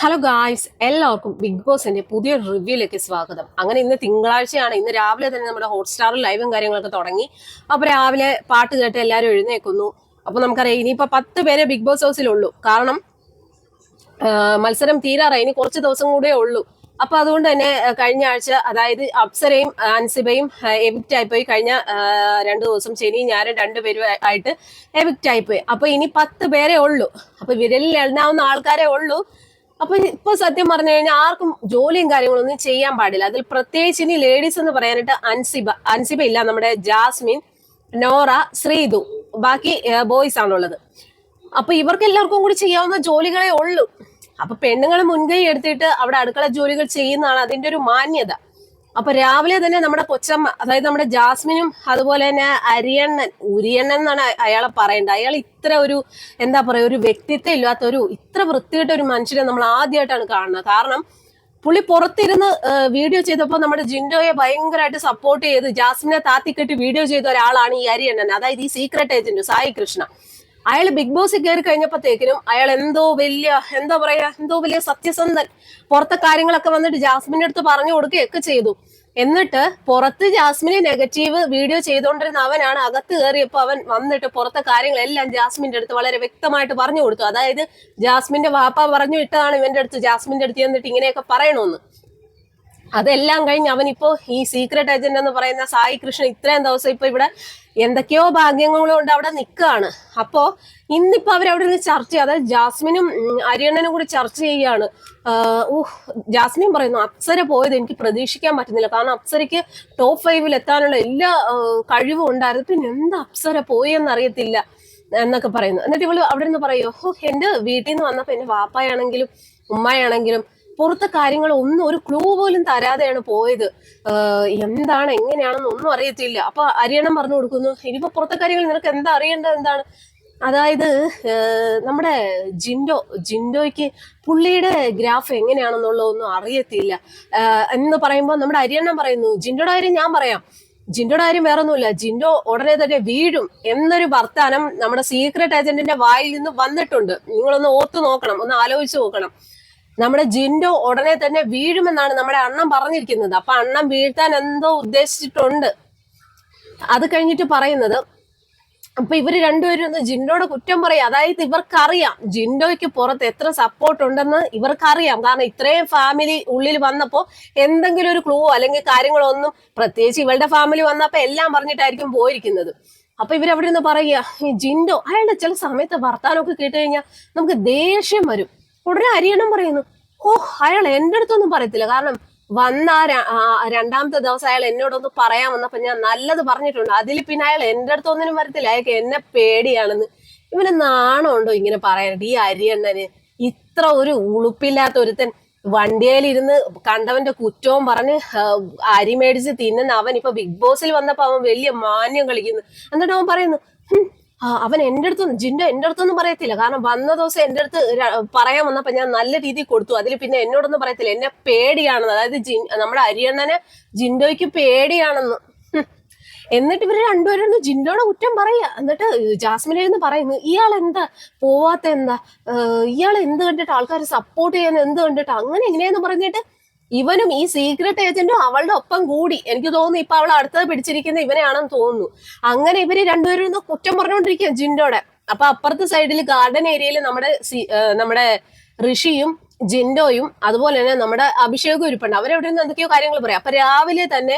Hello guys എല്ലാവർക്കും big ബോസിന്റെ പുതിയ റിവ്യൂയിലേക്ക് സ്വാഗതം. അങ്ങനെ ഇന്ന് തിങ്കളാഴ്ചയാണ്. ഇന്ന് രാവിലെ തന്നെ നമ്മുടെ ഹോട്ട്സ്റ്റാറിൽ ലൈവും കാര്യങ്ങളൊക്കെ തുടങ്ങി. അപ്പോൾ രാവിലെ പാട്ട് കേട്ട് എല്ലാവരും എഴുന്നേക്കുന്നു. അപ്പോൾ നമുക്കറിയാം ഇനിയിപ്പോ പത്ത് പേരെ ബിഗ് ബോസ് ഹൗസിലുള്ളൂ. കാരണം മത്സരം തീരാറായി. ഇനി കുറച്ച് ദിവസം കൂടെ ഉള്ളൂ. അപ്പോൾ അതുകൊണ്ട് തന്നെ കഴിഞ്ഞ ആഴ്ച അതായത് അപ്സരയും അൻസിബയും എവിക്റ്റ് ആയിപ്പോയി കഴിഞ്ഞ രണ്ട് ദിവസം ശനിയും ഞാനും രണ്ടുപേരും ആയിട്ട് എവിക്റ്റ് ആയിപ്പോയി അപ്പൊ ഇനി പത്ത് പേരെ ഉള്ളൂ. അപ്പോൾ വിരലിൽ എണ്ണാവുന്ന ആൾക്കാരെ ഉള്ളൂ. അപ്പൊ ഇപ്പൊ സത്യം പറഞ്ഞു കഴിഞ്ഞാൽ ആർക്കും ജോലിയും കാര്യങ്ങളൊന്നും ചെയ്യാൻ പാടില്ല. അതിൽ പ്രത്യേകിച്ച് ഇനി ലേഡീസ് എന്ന് പറയാനായിട്ട് അൻസിബ അൻസിബ ഇല്ല. നമ്മുടെ ജാസ്മിൻ നോറ ശ്രീതു ബാക്കി ബോയ്സ് ആണുള്ളത്. അപ്പൊ ഇവർക്ക് എല്ലാവർക്കും കൂടി ചെയ്യാവുന്ന ജോലികളെ ഉള്ളൂ. അപ്പൊ പെണ്ണുങ്ങൾ മുൻകൈ എടുത്തിട്ട് അവിടെ അടുക്കള ജോലികൾ ചെയ്യുന്നതാണ് അതിന്റെ ഒരു മാന്യത. അപ്പൊ രാവിലെ തന്നെ നമ്മുടെ കൊച്ചമ്മ അതായത് നമ്മുടെ ജാസ്മിനും അതുപോലെ തന്നെ അരിയണ്ണൻ ഉരിയണ്ണൻ എന്നാണ് അയ- അയാളെ പറയേണ്ടത്. അയാൾ ഇത്ര ഒരു എന്താ പറയാ ഒരു വ്യക്തിത്വം ഇല്ലാത്ത ഒരു ഇത്ര വൃത്തികെട്ട ഒരു മനുഷ്യനെ നമ്മൾ ആദ്യമായിട്ടാണ് കാണുന്നത്. കാരണം പുള്ളി പുറത്തിരുന്ന് വീഡിയോ ചെയ്തപ്പോൾ നമ്മുടെ ജിൻഡോയെ ഭയങ്കരമായിട്ട് സപ്പോർട്ട് ചെയ്ത് ജാസ്മിനെ താത്തിക്കെട്ടി വീഡിയോ ചെയ്ത ഒരാളാണ് ഈ അരിയണ്ണൻ. അതായത് ഈ സീക്രട്ട് ഏജന്റ് സായി കൃഷ്ണ. അയാൾ ബിഗ് ബോസിൽ കയറി കഴിഞ്ഞപ്പോഴത്തേക്കിനും അയാൾ എന്തോ വലിയ എന്താ പറയാ എന്തോ വലിയ സത്യസന്ധൻ. പുറത്തെ കാര്യങ്ങളൊക്കെ വന്നിട്ട് ജാസ്മിന്റെ അടുത്ത് പറഞ്ഞു കൊടുക്കുകയൊക്കെ ചെയ്തു. എന്നിട്ട് പുറത്ത് ജാസ്മിനെ നെഗറ്റീവ് വീഡിയോ ചെയ്തുകൊണ്ടിരുന്ന അവനാണ് അകത്ത് കയറിയപ്പോൾ അവൻ വന്നിട്ട് പുറത്തെ കാര്യങ്ങളെല്ലാം ജാസ്മിന്റെ അടുത്ത് വളരെ വ്യക്തമായിട്ട് പറഞ്ഞു കൊടുത്തു. അതായത് ജാസ്മിന്റെ വാപ്പ പറഞ്ഞു ഇട്ടതാണ് ഇവന്റെ അടുത്ത് ജാസ്മിന്റെ അടുത്ത് എന്നിട്ട് ഇങ്ങനെയൊക്കെ പറയണമെന്ന് അതെല്ലാം കഴിഞ്ഞ് അവനിപ്പോ ഈ സീക്രട്ട് ഏജന്റ് എന്ന് പറയുന്ന സായി കൃഷ്ണൻ ഇത്രയും ദിവസം ഇപ്പൊ ഇവിടെ എന്തൊക്കെയോ ഭാഗ്യങ്ങളും കൊണ്ട് അവിടെ നിൽക്കുകയാണ് അപ്പോ ഇന്നിപ്പോ അവരവിടെ നിന്ന് ചർച്ച അതായത് ജാസ്മിനും അരിയണ്ണനും കൂടി ചർച്ച ചെയ്യുകയാണ്. ഊഹ് ജാസ്മിൻ പറയുന്നു അപ്സര പോയത് എനിക്ക് പ്രതീക്ഷിക്കാൻ പറ്റുന്നില്ല. കാരണം അപ്സരയ്ക്ക് ടോപ്പ് ഫൈവിൽ എത്താനുള്ള എല്ലാ കഴിവും ഉണ്ടായിരുന്നു. പിന്നെ എന്താ അപ്സര പോയെന്ന് അറിയത്തില്ല എന്നൊക്കെ പറയുന്നു. എന്നിട്ട് ഇവൾ അവിടെ നിന്ന് പറയോ എന്റെ വീട്ടിൽ നിന്ന് വന്നപ്പോ എന്റെ വാപ്പായാണെങ്കിലും ഉമ്മയാണെങ്കിലും പുറത്തെ കാര്യങ്ങൾ ഒന്നും ഒരു ക്ലൂ പോലും തരാതെയാണ് പോയത്. എന്താണ് എങ്ങനെയാണെന്ന് ഒന്നും അറിയത്തില്ല. അപ്പൊ അരിയണം പറഞ്ഞു കൊടുക്കുന്നു ഇനിയിപ്പോ പുറത്തെ കാര്യങ്ങൾ നിനക്ക് എന്താ അറിയേണ്ടത്? എന്താണ്? അതായത് നമ്മുടെ ജിൻഡോ ജിൻഡോയ്ക്ക് പുള്ളിയുടെ ഗ്രാഫ് എങ്ങനെയാണെന്നുള്ളതൊന്നും അറിയത്തില്ല. എന്ന് പറയുമ്പോൾ നമ്മുടെ അരിയണ്ണം പറയുന്നു ജിൻഡോയുടെ കാര്യം ഞാൻ പറയാം. ജിൻഡോയുടെ കാര്യം വേറെ ഒന്നുമില്ല ജിൻഡോ ഉടനെ തന്നെ വീഴും എന്നൊരു വർത്താനം നമ്മുടെ സീക്രട്ട് ഏജന്റിന്റെ വായിൽ നിന്ന് വന്നിട്ടുണ്ട്. നിങ്ങളൊന്ന് ഓർത്തു നോക്കണം ഒന്ന് ആലോചിച്ച് നോക്കണം. നമ്മുടെ ജിൻഡോ ഉടനെ തന്നെ വീഴുമെന്നാണ് നമ്മുടെ അണ്ണൻ പറഞ്ഞിരിക്കുന്നത്. അപ്പൊ അണ്ണൻ വീഴ്ത്താൻ എന്തോ ഉദ്ദേശിച്ചിട്ടുണ്ട്. അത് കഴിഞ്ഞിട്ട് പറയുന്നത് അപ്പൊ ഇവർ രണ്ടുപേരും ഒന്ന് ജിൻഡോയുടെ കുറ്റം പറയാം. അതായത് ഇവർക്കറിയാം ജിൻഡോയ്ക്ക് പുറത്ത് എത്ര സപ്പോർട്ട് ഉണ്ടെന്ന് ഇവർക്കറിയാം. കാരണം ഇത്രയും ഫാമിലി ഉള്ളിൽ വന്നപ്പോ എന്തെങ്കിലും ഒരു ക്ലൂ അല്ലെങ്കിൽ കാര്യങ്ങളൊന്നും പ്രത്യേകിച്ച് ഇവളുടെ ഫാമിലി വന്നപ്പോ എല്ലാം പറഞ്ഞിട്ടായിരിക്കും പോയിരിക്കുന്നത്. അപ്പൊ ഇവരവിടെ നിന്ന് പറയുക ഈ ജിൻഡോ അയാളുടെ ചില സമയത്ത് വർത്താനമൊക്കെ കേട്ട് കഴിഞ്ഞാൽ നമുക്ക് ദേഷ്യം വരും. ഉടനെ അരിയണം പറയുന്നു ഓ അയാൾ എന്റെ അടുത്തൊന്നും പറയത്തില്ല. കാരണം വന്ന രണ്ടാമത്തെ ദിവസം അയാൾ എന്നോടൊന്ന് പറയാൻ വന്നപ്പോ ഞാൻ നല്ലത് പറഞ്ഞിട്ടുണ്ട്. അതിൽ പിന്നെ അയാൾ എന്റെ അടുത്തൊന്നിനും വരത്തില്ല. അയാൾക്ക് എന്നെ പേടിയാണെന്ന്. ഇവന് നാണമുണ്ടോ ഇങ്ങനെ പറയാനായിട്ട് ഈ അരിയണ്ണന് ഇത്ര ഒരു ഉളുപ്പില്ലാത്ത ഒരുത്തൻ വണ്ടിയിലിരുന്ന് കണ്ടവന്റെ കുറ്റവും പറഞ്ഞ് അരി മേടിച്ച് തിന്നുന്ന അവൻ ഇപ്പൊ ബിഗ് ബോസിൽ വന്നപ്പോ അവൻ വലിയ മാന്യം കളിക്കുന്നു. എന്നിട്ട് അവൻ പറയുന്നു "ഹും, ആ, അവൻ എന്റെ അടുത്ത് ജിൻഡോ എന്റെ അടുത്തൊന്നും പറയത്തില്ല. കാരണം വന്ന ദിവസം എന്റെ അടുത്ത് പറയാൻ വന്നപ്പോ ഞാൻ നല്ല രീതിയിൽ കൊടുത്തു. അതിൽ പിന്നെ എന്നോടൊന്നും പറയത്തില്ല. എന്നെ പേടിയാണെന്ന്. അതായത് ജി നമ്മുടെ അരിയണ്ണനെ ജിൻഡോയ്ക്ക് പേടിയാണെന്ന്. എന്നിട്ട് ഇവർ രണ്ടുപേരും ഒന്ന് ജിൻഡോയുടെ കുറ്റം പറയുക. എന്നിട്ട് ജാസ്മിനെ ഇരുന്ന് പറയുന്നു ഇയാൾ എന്താ പോവാത്ത എന്താ? ഇയാൾ എന്ത് കണ്ടിട്ട് ആൾക്കാർ സപ്പോർട്ട് ചെയ്യാൻ എന്ത് കണ്ടിട്ട്? അങ്ങനെ എങ്ങനെയാന്ന് പറഞ്ഞിട്ട് ഇവനും ഈ സീക്രട്ട് ഏജന്റും അവളുടെ ഒപ്പം കൂടി. എനിക്ക് തോന്നുന്നു ഇപ്പൊ അവൾ അടുത്തത് പിടിച്ചിരിക്കുന്ന ഇവനെയാണെന്ന് തോന്നുന്നു. അങ്ങനെ ഇവർ രണ്ടുപേരും കുറ്റം പറഞ്ഞുകൊണ്ടിരിക്കുക ജിൻഡോടെ. അപ്പൊ അപ്പുറത്തെ സൈഡിൽ ഗാർഡൻ ഏരിയയിൽ നമ്മുടെ നമ്മുടെ ഋഷിയും ജിൻഡോയും അതുപോലെ തന്നെ നമ്മുടെ അഭിഷേകും ഇരിപ്പുണ്ട്. അവരെവിടെ നിന്ന് എന്തൊക്കെയോ കാര്യങ്ങൾ പറയാം. അപ്പൊ രാവിലെ തന്നെ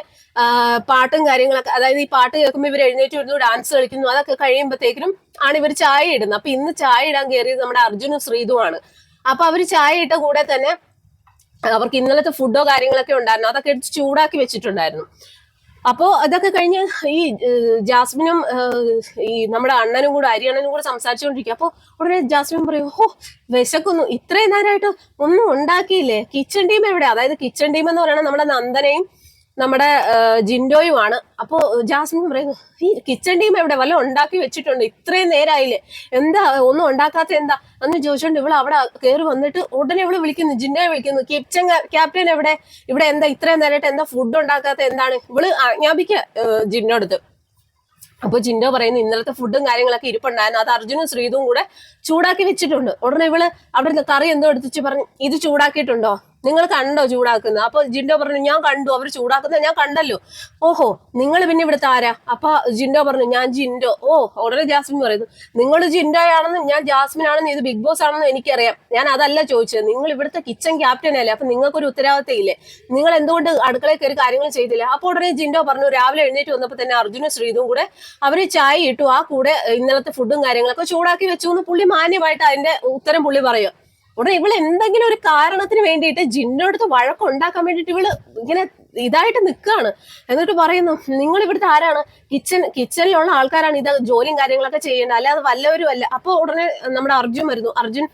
പാട്ടും കാര്യങ്ങളൊക്കെ അതായത് ഈ പാട്ട് കേൾക്കുമ്പോൾ ഇവർ എഴുന്നേറ്റ് വരുന്നു ഡാൻസ് കളിക്കുന്നു അതൊക്കെ കഴിയുമ്പോഴത്തേക്കിനും ആണ് ഇവർ ചായ ഇടുന്നത്. അപ്പൊ ഇന്ന് ചായ ഇടാൻ കയറിയത് നമ്മുടെ അർജുനും ശ്രീതുമാണ് അപ്പൊ അവർ ചായ ഇട്ട കൂടെ തന്നെ അവർക്ക് ഇന്നലത്തെ ഫുഡോ കാര്യങ്ങളൊക്കെ ഉണ്ടായിരുന്നു. അതൊക്കെ എടുത്ത് ചൂടാക്കി വെച്ചിട്ടുണ്ടായിരുന്നു. അപ്പോ അതൊക്കെ കഴിഞ്ഞ് ഈ ജാസ്മിനും ഈ നമ്മുടെ അണ്ണനും കൂടെ അരിയണ്ണനും കൂടെ സംസാരിച്ചുകൊണ്ടിരിക്കും അപ്പൊ ഉടനെ ജാസ്മിൻ പറയും ഓ വിശക്കുന്നു. ഇത്രയും നേരമായിട്ട് ഒന്നും ഉണ്ടാക്കിയില്ലേ? കിച്ചൺ ടീം എവിടെ അതായത് കിച്ചൺ ടീം എന്ന് പറയുന്നത് നമ്മുടെ നന്ദനയും നമ്മുടെ ജിൻഡോയുമാണ്. അപ്പോ ജാസ്മിൻ പറയുന്നു ഈ കിച്ചൺ ടീം എവിടെ വല്ല ഉണ്ടാക്കി വെച്ചിട്ടുണ്ട്? ഇത്രയും നേരമായില്ലേ എന്താ ഒന്നും ഉണ്ടാക്കാത്ത എന്താ? അന്ന് ചോദിച്ചോണ്ട് ഇവൾ അവിടെ കയറി വന്നിട്ട് ഉടനെ ഇവൾ വിളിക്കുന്നു ജിൻഡോയെ വിളിക്കുന്നു കിച്ചൺ ക്യാപ്റ്റൻ എവിടെ? ഇവിടെ എന്താ ഇത്രയും നേരമായിട്ട് എന്താ ഫുഡ് ഉണ്ടാക്കാത്ത എന്താണ്? ഇവൾ ആജ്ഞാപിക്ക ജിന്നോടത്ത് അപ്പൊ ജിൻഡോ പറയുന്നു ഇന്നലത്തെ ഫുഡും കാര്യങ്ങളൊക്കെ ഇരിപ്പുണ്ടായിരുന്നു. അത് അർജുനും ശ്രീതും കൂടെ ചൂടാക്കി വെച്ചിട്ടുണ്ട്. ഉടനെ ഇവൾ അവിടെ കറി എന്തോ എടുത്തിച്ച് പറഞ്ഞു ഇത് ചൂടാക്കിയിട്ടുണ്ടോ? നിങ്ങൾ കണ്ടോ ചൂടാക്കുന്നത്? അപ്പൊ ജിൻഡോ പറഞ്ഞു ഞാൻ കണ്ടു. അവർ ചൂടാക്കുന്നത് ഞാൻ കണ്ടല്ലോ. ഓഹോ നിങ്ങൾ പിന്നെ ഇവിടുത്തെ ആരാ? അപ്പൊ ജിൻഡോ പറഞ്ഞു ഞാൻ ജിൻഡോ. ഓ ഉടനെ ജാസ്മിൻ പറയുന്നു. നിങ്ങൾ ജിൻഡോ ആണെന്നും ഞാൻ ജാസ്മിൻ ആണെന്നും ഇത് ബിഗ് ബോസ് ആണെന്നും എനിക്കറിയാം. ഞാൻ അതല്ല ചോദിച്ചത്. നിങ്ങൾ ഇവിടുത്തെ കിച്ചൺ ക്യാപ്റ്റൻ അല്ലേ? അപ്പൊ നിങ്ങൾക്കൊരു ഉത്തരവാദിത്തം ഇല്ലേ? നിങ്ങൾ എന്തുകൊണ്ട് അടുക്കളയിൽ കയറി കാര്യങ്ങൾ ചെയ്തില്ല? അപ്പോൾ ഉടനെ ജിൻഡോ പറഞ്ഞു രാവിലെ എഴുന്നേറ്റ് വന്നപ്പോൾ തന്നെ അർജുനും ശ്രീതും കൂടെ അവർ ചായ ഇട്ടു. ആ കൂടെ ഇന്നലത്തെ ഫുഡും കാര്യങ്ങളൊക്കെ ചൂടാക്കി വെച്ചു. എന്ന് പുള്ളി മാന്യമായിട്ട് അതിന്റെ ഉത്തരം പുള്ളി പറയും. ഉടനെ ഇവൾ എന്തെങ്കിലും ഒരു കാരണത്തിന് വേണ്ടിയിട്ട് ജിന്നോടുത്ത് വഴക്കുണ്ടാക്കാൻ വേണ്ടിയിട്ട് ഇവൾ ഇങ്ങനെ ഇതായിട്ട് നിൽക്കുകയാണ് എന്നിട്ട് പറയുന്നു നിങ്ങൾ ഇവിടുത്തെ ആരാണ്? കിച്ചൺ കിച്ചണിലുള്ള ആൾക്കാരാണ് ഇത് ജോലിയും കാര്യങ്ങളൊക്കെ ചെയ്യേണ്ടത്. അല്ലാതെ വല്ലവരും അല്ല? അപ്പൊ ഉടനെ നമ്മുടെ അർജുൻ വരുന്നു. അർജുൻ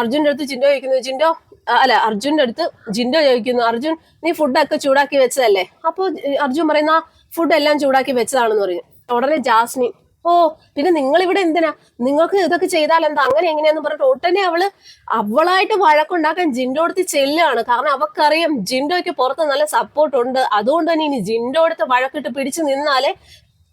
അർജുന്റെ അടുത്ത് ജിൻഡോ ചോദിക്കുന്നു ജിൻഡോ അല്ല അർജുന്റെ അടുത്ത് ജിൻഡോ ചോദിക്കുന്നു അർജുൻ നീ ഫുഡൊക്കെ ചൂടാക്കി വെച്ചതല്ലേ? അപ്പോൾ അർജുൻ പറയുന്ന ഫുഡ് എല്ലാം ചൂടാക്കി വെച്ചതാണെന്ന് പറഞ്ഞു ഉടനെ ജാസ്മിൻ ഓ പിന്നെ നിങ്ങൾ ഇവിടെ എന്തിനാ? നിങ്ങൾക്ക് ഇതൊക്കെ ചെയ്താൽ എന്താ? അങ്ങനെ എങ്ങനെയാന്ന് പറഞ്ഞിട്ട് ഉടനെ അവൾ അവളായിട്ട് വഴക്കുണ്ടാക്കാൻ ജിൻഡോ അടുത്ത് ചെല്ലുകയാണ്. കാരണം അവക്കറിയാം ജിൻഡോയ്ക്ക് പുറത്ത് നല്ല സപ്പോർട്ട് ഉണ്ട്. അതുകൊണ്ട് തന്നെ ഇനി ജിൻഡോ അടുത്ത് വഴക്കിട്ട് പിടിച്ചു നിന്നാലേ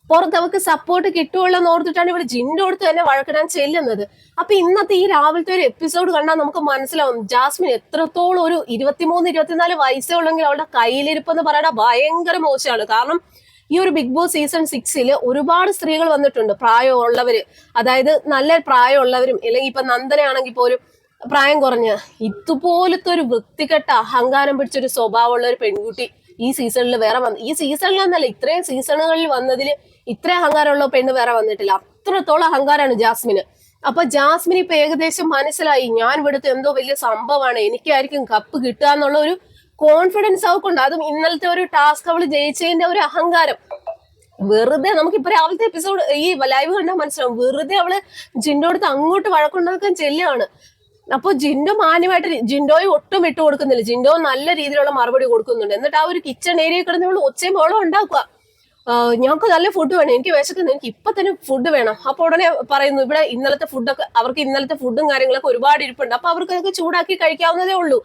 പുറത്ത് അവക്ക് സപ്പോർട്ട് കിട്ടുമല്ലോ എന്ന് ഓർത്തിട്ടാണ് ഇവിടെ ജിൻഡോ അടുത്ത് തന്നെ വഴക്കിടാൻ ചെല്ലുന്നത്. അപ്പൊ ഇന്നത്തെ ഈ രാവിലത്തെ ഒരു എപ്പിസോഡ് കണ്ടാൽ നമുക്ക് മനസ്സിലാവും. ജാസ്മിൻ എത്രത്തോളം ഒരു ഇരുപത്തിമൂന്ന് ഇരുപത്തിനാല് വയസ്സേ ഉള്ളെങ്കിൽ അവളുടെ കയ്യിലിരിപ്പ് എന്ന് പറയുന്നത് ഭയങ്കര മോശമാണ്. കാരണം ഈ ഒരു ബിഗ് ബോസ് സീസൺ സിക്സിൽ ഒരുപാട് സ്ത്രീകൾ വന്നിട്ടുണ്ട്. പ്രായമുള്ളവര്. അതായത് നല്ല പ്രായമുള്ളവരും അല്ലെങ്കിൽ ഇപ്പൊ നന്ദനയാണെങ്കിൽ പോലും പ്രായം കുറഞ്ഞ് ഇതുപോലത്തെ ഒരു വൃത്തികെട്ട അഹങ്കാരം പിടിച്ചൊരു സ്വഭാവമുള്ള ഒരു പെൺകുട്ടി ഈ സീസണിൽ വേറെ വന്നു ഈ സീസണിൽ എന്നല്ല ഇത്രയും സീസണുകളിൽ വന്നതിൽ ഇത്ര അഹങ്കാരമുള്ള പെണ്ണ് വേറെ വന്നിട്ടില്ല. അത്രത്തോളം അഹങ്കാരമാണ് ജാസ്മിന്. അപ്പൊ ജാസ്മിന് ഇപ്പൊ ഏകദേശം മനസ്സിലായി ഞാൻ ഇവിടുത്തെ എന്തോ വലിയ സംഭവമാണ് എനിക്കായിരിക്കും കപ്പ് കിട്ടുക എന്നുള്ള ഒരു കോൺഫിഡൻസ് അവൾക്കുണ്ട് അതും ഇന്നലത്തെ ഒരു ടാസ്ക് അവൾ ജയിച്ചതിന്റെ ഒരു അഹങ്കാരം. വെറുതെ നമുക്കിപ്പോ രാവിലത്തെ എപ്പിസോഡ് ഈ ലൈവ് കണ്ടാൽ മനസ്സിലാവും. വെറുതെ അവൾ ജിൻഡോ അടുത്ത് അങ്ങോട്ട് വഴക്കുണ്ടാക്കാൻ ചെല്ലുകയാണ്. അപ്പൊ ജിൻഡോ മാന്യമായിട്ട് ജിൻഡോയെ ഒട്ടും ഇട്ട് കൊടുക്കുന്നില്ല. ജിൻഡോ നല്ല രീതിയിലുള്ള മറുപടി കൊടുക്കുന്നുണ്ട്. എന്നിട്ട് ആ ഒരു കിച്ചൺ ഏരിയ കിടന്ന് നമ്മൾ ഒച്ചയും ബോളം ഉണ്ടാക്കുക. ഞങ്ങൾക്ക് നല്ല ഫുഡ് വേണം. എനിക്ക് വിശക്കുന്നു. എനിക്ക് ഇപ്പൊ തന്നെ ഫുഡ് വേണം. അപ്പൊ ഉടനെ പറയുന്നു ഇവിടെ ഇന്നലത്തെ ഫുഡൊക്കെ അവർക്ക് ഇന്നലത്തെ ഫുഡും കാര്യങ്ങളൊക്കെ ഒരുപാട് ഇരിപ്പുണ്ട്. അപ്പൊ അവർക്ക് അതൊക്കെ ചൂടാക്കി കഴിക്കാവുന്നതേ ഉള്ളൂ.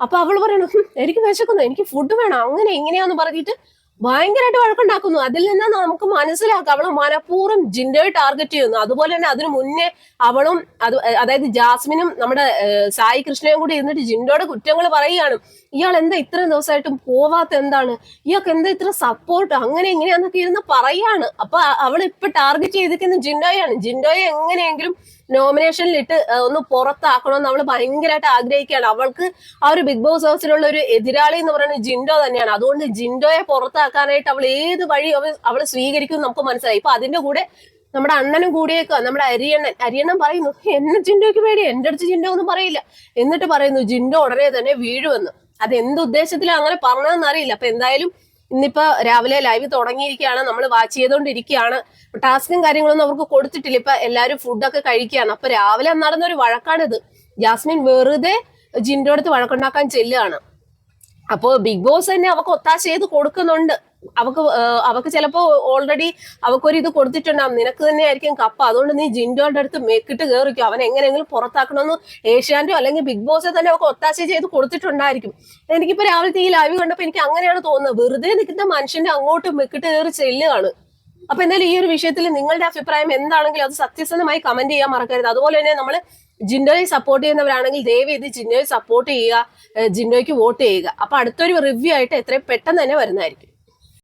അപ്പൊ അവൾ പറയണു എനിക്ക് വിശക്കുന്നു എനിക്ക് ഫുഡ് വേണം അങ്ങനെ എങ്ങനെയാന്ന് പറഞ്ഞിട്ട് ഭയങ്കരമായിട്ട് വഴക്കുണ്ടാക്കുന്നു. അതിൽ നിന്ന് നമുക്ക് മനസ്സിലാക്കാം. അവൾ മനഃപൂർവം ജിൻഡോയെ ടാർഗറ്റ് ചെയ്യുന്നു. അതുപോലെ തന്നെ അതിനു മുന്നേ അവളും അത് അതായത് ജാസ്മിനും നമ്മുടെ സായി കൃഷ്ണയും കൂടി ഇരുന്നിട്ട് ജിൻഡോയുടെ കുറ്റങ്ങൾ പറയുകയാണ്. ഇയാൾ എന്താ ഇത്രയും ദിവസമായിട്ടും പോവാത്ത എന്താണ്? ഇയാൾക്ക് എന്താ ഇത്ര സപ്പോർട്ട് അങ്ങനെ ഇങ്ങനെയാന്നൊക്കെ ഇരുന്ന് പറയാണ്. അപ്പൊ അവൾ ഇപ്പൊ ടാർഗറ്റ് ചെയ്തിരിക്കുന്ന ജിൻഡോയാണ് ജിൻഡോയെ എങ്ങനെയെങ്കിലും നോമിനേഷനിൽ ഇട്ട് ഒന്ന് പുറത്താക്കണമെന്ന് അവൾ ഭയങ്കരമായിട്ട് ആഗ്രഹിക്കുകയാണ്. അവൾക്ക് ആ ഒരു ബിഗ് ബോസ് ഹൗസിലുള്ള ഒരു എതിരാളി എന്ന് പറയുന്നത് ജിൻഡോ തന്നെയാണ്. അതുകൊണ്ട് ജിൻഡോയെ പുറത്താക്കാനായിട്ട് അവൾ ഏത് വഴി അവൾ അവൾ സ്വീകരിക്കും നമുക്ക് മനസ്സിലായി. ഇപ്പൊ അതിന്റെ കൂടെ നമ്മുടെ അണ്ണനും കൂടിയേക്കുക നമ്മുടെ അരിയണ്ണൻ അരിയണ്ണൻ പറയുന്നു എന്നെ ജിൻഡോയ്ക്ക് പേടി എന്റെ അടുത്ത് ജിൻഡോ ഒന്നും പറയില്ല. എന്നിട്ട് പറയുന്നു ജിൻഡോ ഉടനെ തന്നെ വീഴുമെന്ന്. അത് എന്ത് ഉദ്ദേശത്തിലാണ് അങ്ങനെ പറഞ്ഞതെന്ന് അറിയില്ല. അപ്പൊ എന്തായാലും ഇന്നിപ്പോ രാവിലെ ലൈവ് തുടങ്ങിയിരിക്കുകയാണ്. നമ്മൾ വാച്ച് ചെയ്തുകൊണ്ടിരിക്കുകയാണ് ടാസ്കും കാര്യങ്ങളൊന്നും അവർക്ക് കൊടുത്തിട്ടില്ല. ഇപ്പൊ എല്ലാവരും ഫുഡൊക്കെ കഴിക്കുകയാണ്. അപ്പൊ രാവിലെ നടന്ന നടന്നൊരു വഴക്കാണിത്. ജാസ്മിൻ വെറുതെ ജിൻഡോ അടുത്ത് വഴക്കുണ്ടാക്കാൻ ചെല്ലുകയാണ്. അപ്പോ ബിഗ് ബോസ് തന്നെ അവക്ക് ഒത്താശ ചെയ്ത് കൊടുക്കുന്നുണ്ട്. അവക്ക് അവക്ക് ചിലപ്പോ ഓൾറെഡി അവക്കൊരു ഇത് കൊടുത്തിട്ടുണ്ടാവും നിനക്ക് തന്നെ ആയിരിക്കും കപ്പ. അതുകൊണ്ട് നീ ജിൻഡോയുടെ അടുത്ത് മെക്കിട്ട് കയറിക്കും അവൻ എങ്ങനെയെങ്കിലും പുറത്താക്കണമെന്ന് ഏഷ്യാന്റോ അല്ലെങ്കിൽ ബിഗ് ബോസോ തന്നെ അവക്ക് ഒത്താശ ചെയ്ത് കൊടുത്തിട്ടുണ്ടായിരിക്കും. എനിക്കിപ്പോ രാവിലത്തെ ഈ ലൈവ് കണ്ടപ്പോ എനിക്ക് അങ്ങനെയാണ് തോന്നുന്നത്. വെറുതെ നിൽക്കുന്ന മനുഷ്യന്റെ അങ്ങോട്ട് മെക്കിട്ട് കയറി ചെല്ലുകയാണ്. അപ്പൊ എന്തായാലും ഈ ഒരു വിഷയത്തിൽ നിങ്ങളുടെ അഭിപ്രായം എന്താണെങ്കിലും അത് സത്യസന്ധമായി കമന്റ് ചെയ്യാൻ മറക്കരുത്. അതുപോലെ തന്നെ നമ്മൾ ജിൻഡോയെ സപ്പോർട്ട് ചെയ്യുന്നവരാണെങ്കിൽ ദയവ് ചെയ്ത് ജിൻഡോയെ സപ്പോർട്ട് ചെയ്യുക ജിൻഡോയ്ക്ക് വോട്ട് ചെയ്യുക. അപ്പൊ അടുത്തൊരു റിവ്യൂ ആയിട്ട് എത്രയും പെട്ടെന്ന് തന്നെ വരുന്നതായിരിക്കും.